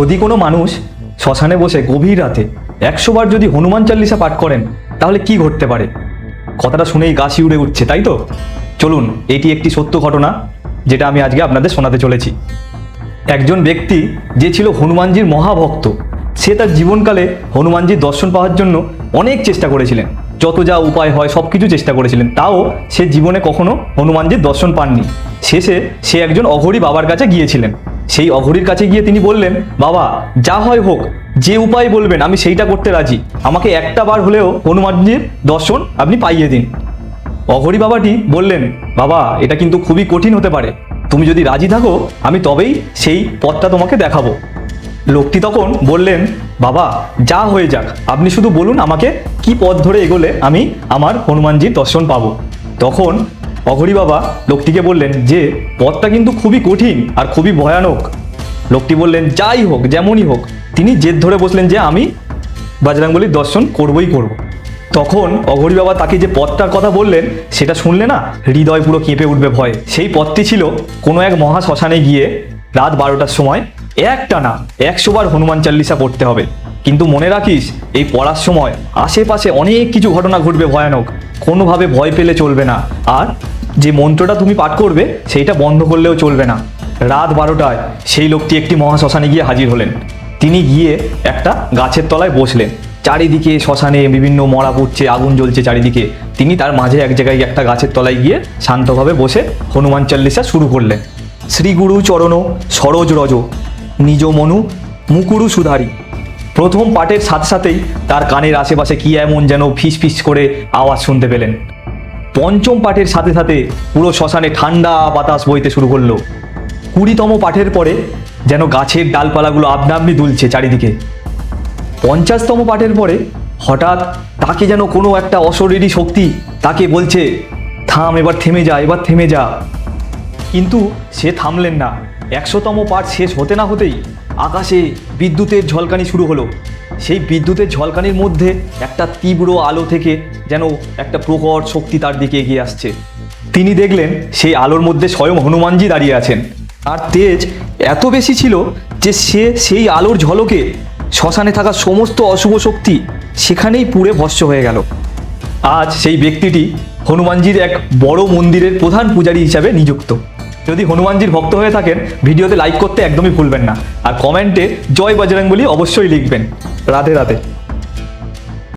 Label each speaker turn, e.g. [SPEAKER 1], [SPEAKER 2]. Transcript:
[SPEAKER 1] যদি কোনো মানুষ শ্মশানে বসে গভীর রাতে একশো বার যদি হনুমান চাল্লিশা পাঠ করেন, তাহলে কি ঘটতে পারে? কথাটা শুনেই গা শিউড়ে উঠছে, তাই তো? চলুন, এটি একটি সত্য ঘটনা, যেটা আমি আজকে আপনাদের শোনাতে চলেছি। একজন ব্যক্তি যে ছিল হনুমানজির মহাভক্ত, সে তার জীবনকালে হনুমানজির দর্শন পাওয়ার জন্য অনেক চেষ্টা করেছিলেন। যত যা উপায় হয় সব কিছু চেষ্টা করেছিলেন। তাও সে জীবনে কখনো হনুমানজির দর্শন পাননি। শেষে সে একজন অঘরী বাবার কাছে গিয়েছিলেন। সেই অঘরীর কাছে গিয়ে তিনি বললেন, বাবা, যা হয় হোক, যে উপায় বলবেন, আমি সেইটা করতে রাজি। আমাকে একটা বার হলেও হনুমানজির দর্শন আপনি পাইয়ে দিন। অঘরী বাবাটি বললেন, বাবা, এটা কিন্তু খুবই কঠিন হতে পারে। তুমি যদি রাজি থাকো, আমি তবেই সেই পথটা তোমাকে দেখাবো। লোকটি তখন বললেন, বাবা, যা হয়ে যাক, আপনি শুধু বলুন আমাকে কি পথ ধরে এগোলে আমি আমার হনুমানজির দর্শন পাবো। তখন অঘরী বাবা লোকটিকে বললেন, যে, পথটা কিন্তু খুবই কঠিন আর খুবই ভয়ানক। লোকটি বললেন, যাই হোক, যেমনই হোক, তিনি জেদ ধরে বসলেন যে আমি বাজরাঙ্গলির দর্শন করবই করব। তখন অঘরী বাবা তাকে যে পথটার কথা বললেন, সেটা শুনলে না হৃদয় পুরো কেঁপে উঠবে ভয়ে। সেই পথটি ছিল কোনো এক মহা শ্মশানে গিয়ে রাত বারোটার সময় একটা না একশো বার হনুমান চাল্লিশা পড়তে হবে। কিন্তু মনে রাখিস, এই পড়ার সময় আশেপাশে অনেক কিছু ঘটনা ঘটবে ভয়ানক। কোনোভাবে ভয় পেলে চলবে না। আর যে মন্ত্রটা তুমি পাঠ করবে, সেইটা বন্ধ করলেও চলবে না। রাত বারোটায় সেই লোকটি একটি মহাশ্মশানে গিয়ে হাজির হলেন। তিনি গিয়ে একটা গাছের তলায় বসলেন। চারিদিকে শ্মশানে বিভিন্ন মরা পড়ছে, আগুন জ্বলছে চারিদিকে। তিনি তার মাঝে এক জায়গায় একটা গাছের তলায় গিয়ে শান্তভাবে বসে হনুমান চল্লিশা শুরু করলেন। শ্রীগুরু চরণ সরোজ রজ, নিজ মনু মুকুরু সুধারি। প্রথম পাঠের সাথে সাথেই তার কানের আশেপাশে কি এমন যেন ফিস ফিস করে আওয়াজ শুনতে পেলেন। পঞ্চম পাঠের সাথে সাথে পুরো শ্মশানে ঠান্ডা বাতাস বইতে শুরু করল। কুড়িতম পাঠের পরে যেন গাছের ডালপালাগুলো আপনি দুলছে চারিদিকে। পঞ্চাশতম পাঠের পরে হঠাৎ তাকে যেন কোনো একটা অশরীরী শক্তি তাকে বলছে, থাম, এবার থেমে যা, এবার থেমে যা। কিন্তু সে থামলেন না। একশোতম পাঠ শেষ হতে না হতেই আকাশে বিদ্যুতের ঝলকানি শুরু হলো। সেই বিদ্যুতের ঝলকানির মধ্যে একটা তীব্র আলো থেকে যেন একটা প্রকট শক্তি তার দিকে এগিয়ে আসছে। তিনি দেখলেন সেই আলোর মধ্যে স্বয়ং হনুমানজি দাঁড়িয়ে আছেন। আর তেজ এত বেশি ছিল যে সে সেই আলোর ঝলকে শ্মশানে থাকা সমস্ত অশুভ শক্তি সেখানেই পুড়ে ভস্য হয়ে গেল। আজ সেই ব্যক্তিটি হনুমানজির এক বড় মন্দিরের প্রধান পূজারী হিসাবে নিযুক্ত। যদি হনুমানজির ভক্ত হয়ে থাকেন, ভিডিওতে লাইক করতে একদমই ভুলবেন না। আর কমেন্টে জয় বজরঙ্গলি অবশ্যই লিখবেন। রাধে রাধে।